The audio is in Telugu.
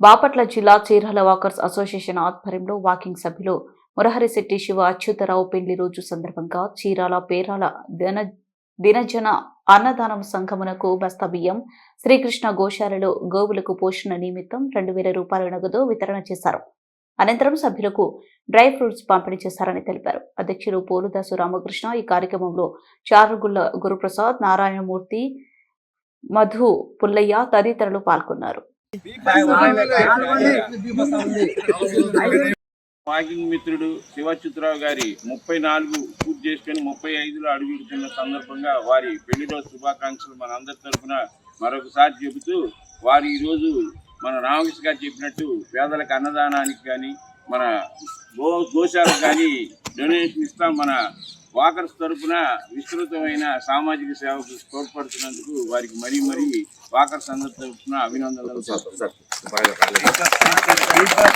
బాపట్ల జిల్లా చీరాల వాకర్స్ అసోసియేషన్ ఆధ్వర్యంలో వాకింగ్ సభ్యులు మురహరిశెట్టి శివ అచ్యుతరావు పెళ్ళి రోజు సందర్భంగా చీరాల పేరాల దిన దినజన అన్నదానం సంఘమునకు బస్తా బియ్యం శ్రీకృష్ణ గోశాలలో గోవులకు పోషణ నిమిత్తం రెండు వేల రూపాయల నగదు వితరణ చేశారు. అనంతరం సభ్యులకు డ్రై ఫ్రూట్స్ పంపిణీ చేశారని తెలిపారు. అధ్యక్షులు పోలుదాసు రామకృష్ణ ఈ కార్యక్రమంలో చారుగుళ్ళ గురుప్రసాద్ నారాయణమూర్తి మధు పుల్లయ్య తదితరులు పాల్గొన్నారు. వాకింగ్ మిత్రుడు శివచ్యుతరావు గారి ముప్పై నాలుగు పూర్తి చేసుకుని ముప్పై ఐదులో అడుగుతున్న సందర్భంగా వారి పెళ్ళిలో శుభాకాంక్షలు మన అందరి తరఫున మరొకసారి చెబుతూ వారు ఈరోజు మన రామకృష్ణ గారు చెప్పినట్టు పేదలకు అన్నదానానికి కానీ మన గో గోశాలకు కానీ డొనేషన్ ఇస్తాం మన వాకర్స్ తరఫున విస్తృతమైన సామాజిక సేవకు తోడ్పడుతున్నందుకు వారికి మరీ మరీ వాకర్స్ అందరి తరఫున అభినందనలు